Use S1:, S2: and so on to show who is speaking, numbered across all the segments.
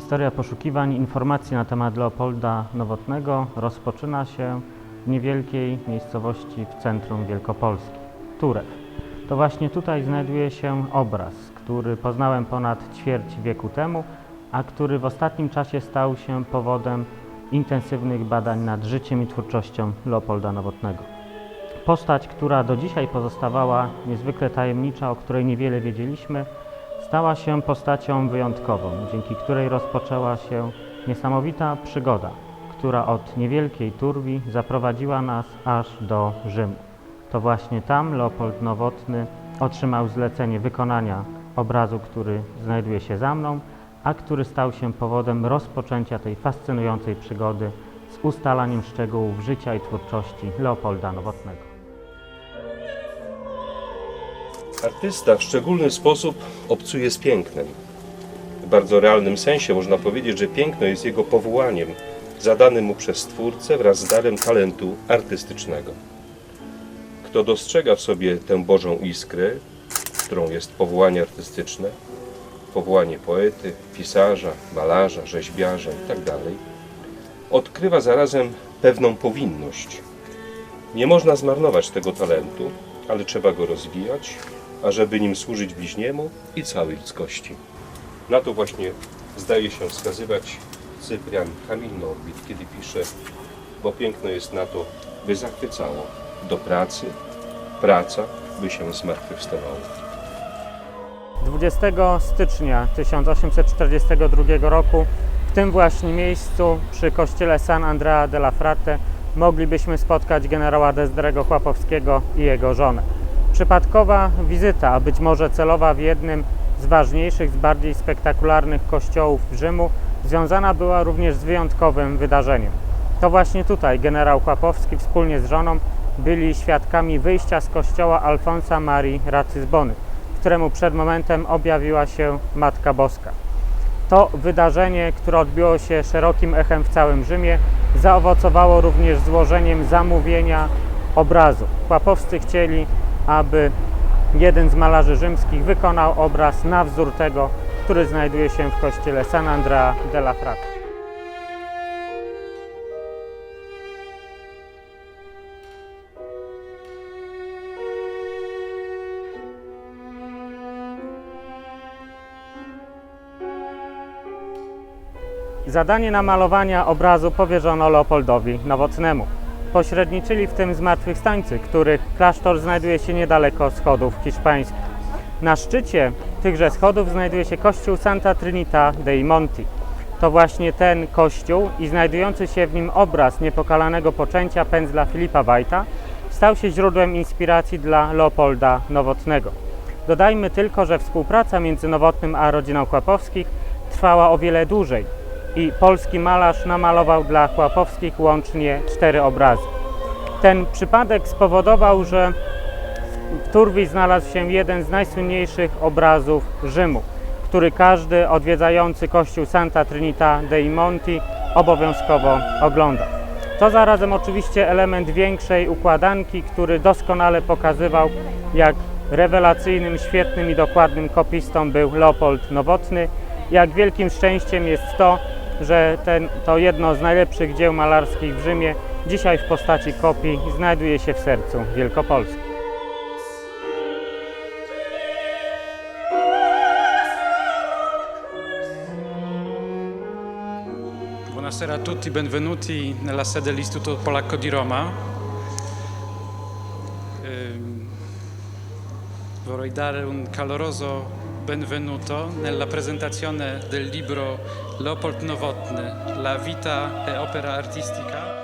S1: Historia poszukiwań informacji na temat Leopolda Nowotnego rozpoczyna się w niewielkiej miejscowości w centrum Wielkopolski, Turew. To właśnie tutaj znajduje się obraz, który poznałem ponad ćwierć wieku temu, a który w ostatnim czasie stał się powodem intensywnych badań nad życiem i twórczością Leopolda Nowotnego. Postać, która do dzisiaj pozostawała niezwykle tajemnicza, o której niewiele wiedzieliśmy, stała się postacią wyjątkową, dzięki której rozpoczęła się niesamowita przygoda, która od niewielkiej Turbi zaprowadziła nas aż do Rzymu. To właśnie tam Leopold Nowotny otrzymał zlecenie wykonania obrazu, który znajduje się za mną, a który stał się powodem rozpoczęcia tej fascynującej przygody z ustalaniem szczegółów życia i twórczości Leopolda Nowotnego.
S2: Artysta w szczególny sposób obcuje z pięknem. W bardzo realnym sensie można powiedzieć, że piękno jest jego powołaniem, zadanym mu przez Stwórcę wraz z darem talentu artystycznego. Kto dostrzega w sobie tę Bożą iskrę, którą jest powołanie artystyczne, powołanie poety, pisarza, malarza, rzeźbiarza itd., odkrywa zarazem pewną powinność. Nie można zmarnować tego talentu, ale trzeba go rozwijać, ażeby nim służyć bliźniemu i całej ludzkości. Na to właśnie zdaje się wskazywać Cyprian Kamil Norwid, kiedy pisze, bo piękno jest na to, by zachwycało do pracy, praca, by się zmartwychwstawało.
S1: 20 stycznia 1842 roku w tym właśnie miejscu przy kościele San Andrea della Frate moglibyśmy spotkać generała Desdrego Chłapowskiego i jego żonę. Przypadkowa wizyta, a być może celowa w jednym z ważniejszych, z bardziej spektakularnych kościołów Rzymu, związana była również z wyjątkowym wydarzeniem. To właśnie tutaj generał Chłapowski wspólnie z żoną byli świadkami wyjścia z kościoła Alfonsa Marii Racyzbony, któremu przed momentem objawiła się Matka Boska. To wydarzenie, które odbiło się szerokim echem w całym Rzymie, zaowocowało również złożeniem zamówienia obrazu. Chłapowscy chcieli, aby jeden z malarzy rzymskich wykonał obraz na wzór tego, który znajduje się w kościele San Andrea della Frate. Zadanie namalowania obrazu powierzono Leopoldowi Nowotnemu. Pośredniczyli w tym zmartwychwstańcy, których klasztor znajduje się niedaleko schodów hiszpańskich. Na szczycie tychże schodów znajduje się kościół Santa Trinita dei Monti. To właśnie ten kościół i znajdujący się w nim obraz niepokalanego poczęcia pędzla Filipa Wajta stał się źródłem inspiracji dla Leopolda Nowotnego. Dodajmy tylko, że współpraca między Nowotnym a rodziną Chłapowskich trwała o wiele dłużej i polski malarz namalował dla Chłapowskich łącznie cztery obrazy. Ten przypadek spowodował, że w Turwi znalazł się jeden z najsłynniejszych obrazów Rzymu, który każdy odwiedzający kościół Santa Trinita dei Monti obowiązkowo ogląda. To zarazem oczywiście element większej układanki, który doskonale pokazywał, jak rewelacyjnym, świetnym i dokładnym kopistą był Leopold Nowotny. Jak wielkim szczęściem jest to, że ten, to jedno z najlepszych dzieł malarskich w Rzymie dzisiaj w postaci kopii znajduje się w sercu Wielkopolski.
S3: Buonasera a tutti, benvenuti nella sede dell'Istituto Polacco di Roma. Ehm, vorrei dare un caloroso benvenuto nella presentazione del libro Leopold Nowotny, La vita e opera artistica.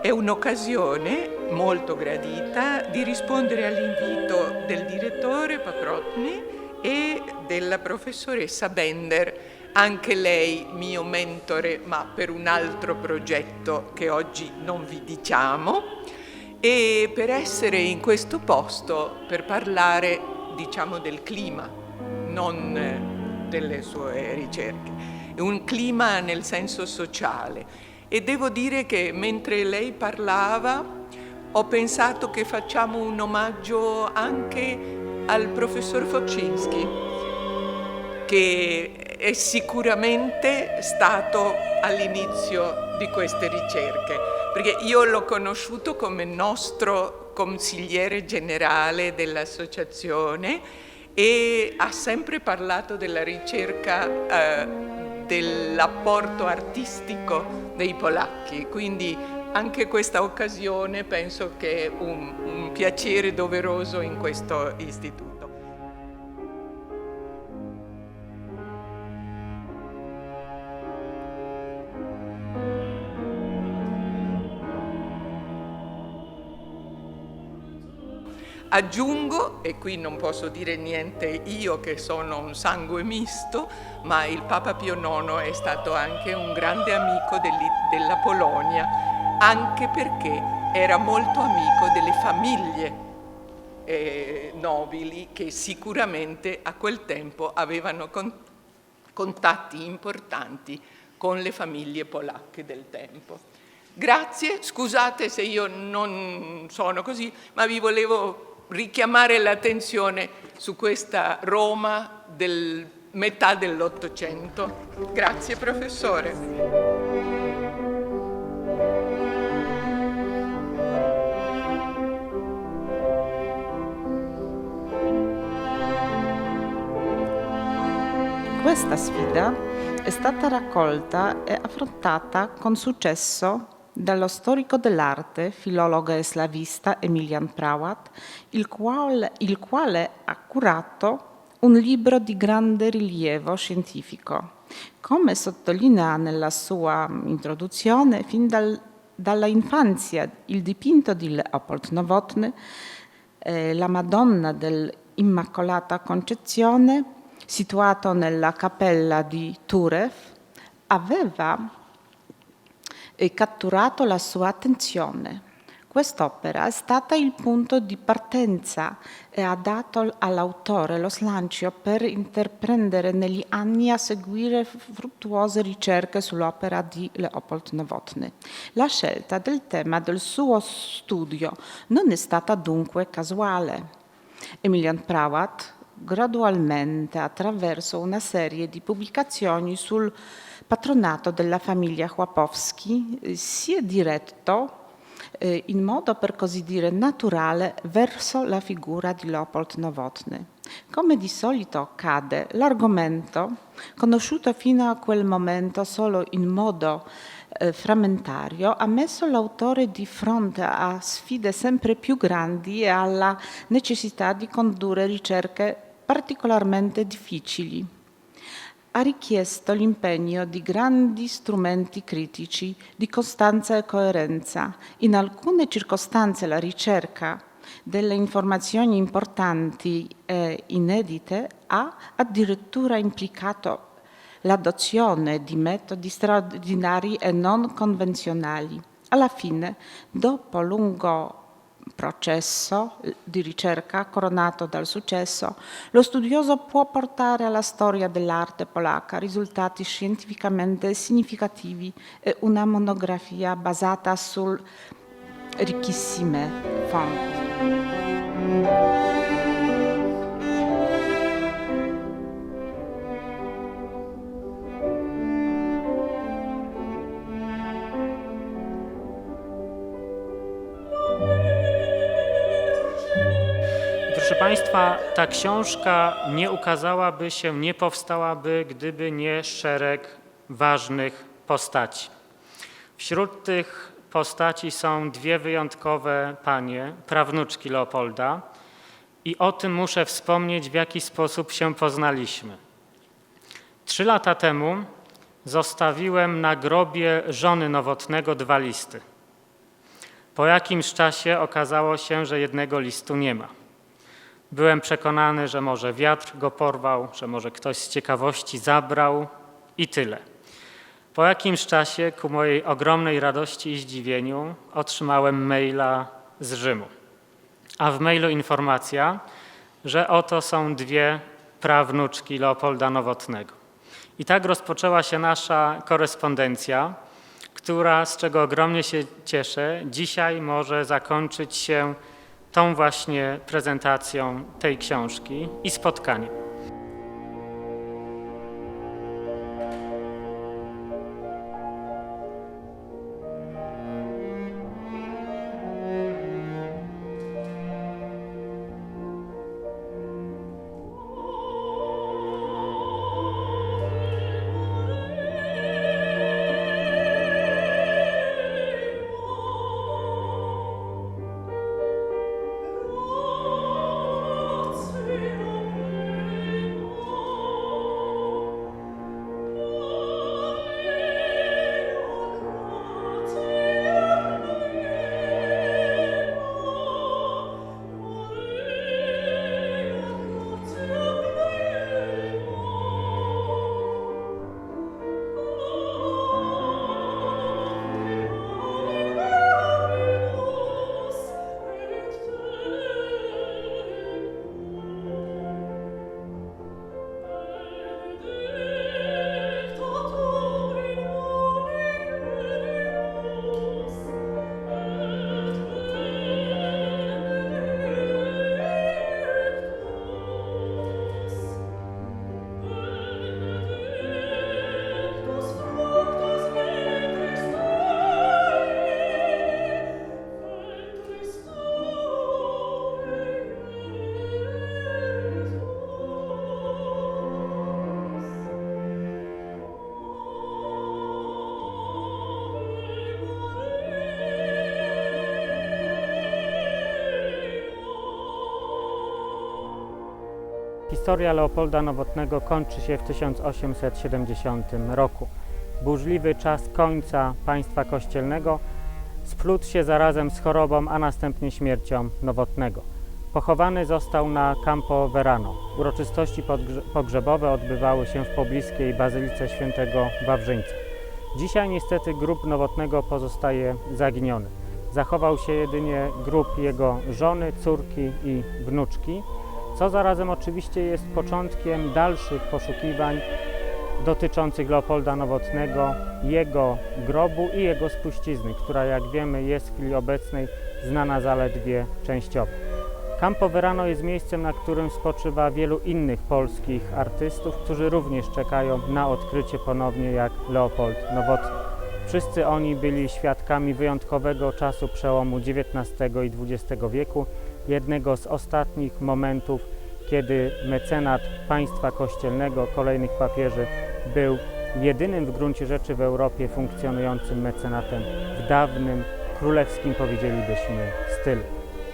S4: È un'occasione molto gradita di rispondere all'invito del direttore Paprotny e della professoressa Bender, anche lei mio mentore, ma per un altro progetto che oggi non vi diciamo, e per essere in questo posto per parlare, diciamo, del clima non eh, delle sue ricerche, un clima nel senso sociale. E devo dire che mentre lei parlava ho pensato che facciamo un omaggio anche al professor Focinski, che è sicuramente stato all'inizio di queste ricerche, perché io l'ho conosciuto come nostro consigliere generale dell'associazione e ha sempre parlato della ricerca eh, dell'apporto artistico dei polacchi, quindi anche questa occasione penso che è un, un piacere doveroso in questo istituto. Aggiungo, e qui non posso dire niente io che sono un sangue misto, ma il Papa Pio IX è stato anche un grande amico della Polonia, anche perché era molto amico delle famiglie eh, nobili che sicuramente a quel tempo avevano con- contatti importanti con le famiglie polacche del tempo. Grazie, scusate se io non sono così, ma vi volevo richiamare l'attenzione su questa Roma del metà dell'Ottocento. Grazie professore.
S5: Questa sfida è stata raccolta e affrontata con successo dallo storico dell'arte, filologo e slavista Emilian Prawat, il quale, il quale ha curato un libro di grande rilievo scientifico. Come sottolinea nella sua introduzione, fin dal- dalla infanzia il dipinto di Leopold Nowotny, eh, la Madonna dell'Immacolata Concezione, situato nella cappella di Turev, aveva eh, catturato la sua attenzione. Quest'opera è stata il punto di partenza e ha dato all'autore lo slancio per intraprendere negli anni a seguire fruttuose ricerche sull'opera di Leopold Nowotny. La scelta del tema del suo studio non è stata dunque casuale. Emilian Prawat gradualmente attraverso una serie di pubblicazioni sul patronato della famiglia Chłopowski eh, si è diretto eh, in modo per così dire naturale verso la figura di Leopold Nowotny. Come di solito accade, l'argomento, conosciuto fino a quel momento solo in modo eh, frammentario, ha messo l'autore di fronte a sfide sempre più grandi e alla necessità di condurre ricerche particolarmente difficili ha richiesto l'impegno di grandi strumenti critici, di costanza e coerenza. In alcune circostanze la ricerca delle informazioni importanti e inedite ha addirittura implicato l'adozione di metodi straordinari e non convenzionali. Alla fine, dopo lungo processo di ricerca coronato dal successo, lo studioso può portare alla storia dell'arte polacca risultati scientificamente significativi e una monografia basata su ricchissime fonti.
S1: Państwa, ta książka nie ukazałaby się, nie powstałaby, gdyby nie szereg ważnych postaci. Wśród tych postaci są dwie wyjątkowe panie, prawnuczki Leopolda, i o tym muszę wspomnieć, w jaki sposób się poznaliśmy. Trzy lata temu zostawiłem na grobie żony Nowotnego dwa listy. Po jakimś czasie okazało się, że jednego listu nie ma. Byłem przekonany, że może wiatr go porwał, że może ktoś z ciekawości zabrał i tyle. Po jakimś czasie, ku mojej ogromnej radości i zdziwieniu, otrzymałem maila z Rzymu. A w mailu informacja, że oto są dwie prawnuczki Leopolda Nowotnego. I tak rozpoczęła się nasza korespondencja, która, z czego ogromnie się cieszę, dzisiaj może zakończyć się tą właśnie prezentacją tej książki i spotkaniem. Historia Leopolda Nowotnego kończy się w 1870 roku. Burzliwy czas końca państwa kościelnego splótł się zarazem z chorobą, a następnie śmiercią Nowotnego. Pochowany został na Campo Verano. Uroczystości pogrzebowe odbywały się w pobliskiej Bazylice Świętego Wawrzyńca. Dzisiaj niestety grób Nowotnego pozostaje zaginiony. Zachował się jedynie grób jego żony, córki i wnuczki co zarazem oczywiście jest początkiem dalszych poszukiwań dotyczących Leopolda Nowotnego, jego grobu i jego spuścizny, która jak wiemy jest w chwili obecnej znana zaledwie częściowo. Campo Verano jest miejscem, na którym spoczywa wielu innych polskich artystów, którzy również czekają na odkrycie ponownie jak Leopold Nowotny. Wszyscy oni byli świadkami wyjątkowego czasu przełomu XIX i XX wieku, jednego z ostatnich momentów, kiedy mecenat państwa kościelnego, kolejnych papieży, był jedynym w gruncie rzeczy w Europie funkcjonującym mecenatem w dawnym, królewskim powiedzielibyśmy stylu.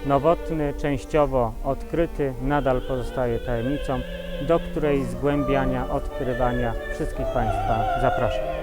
S1: Nowotny, częściowo odkryty, nadal pozostaje tajemnicą, do której zgłębiania, odkrywania wszystkich Państwa zapraszam.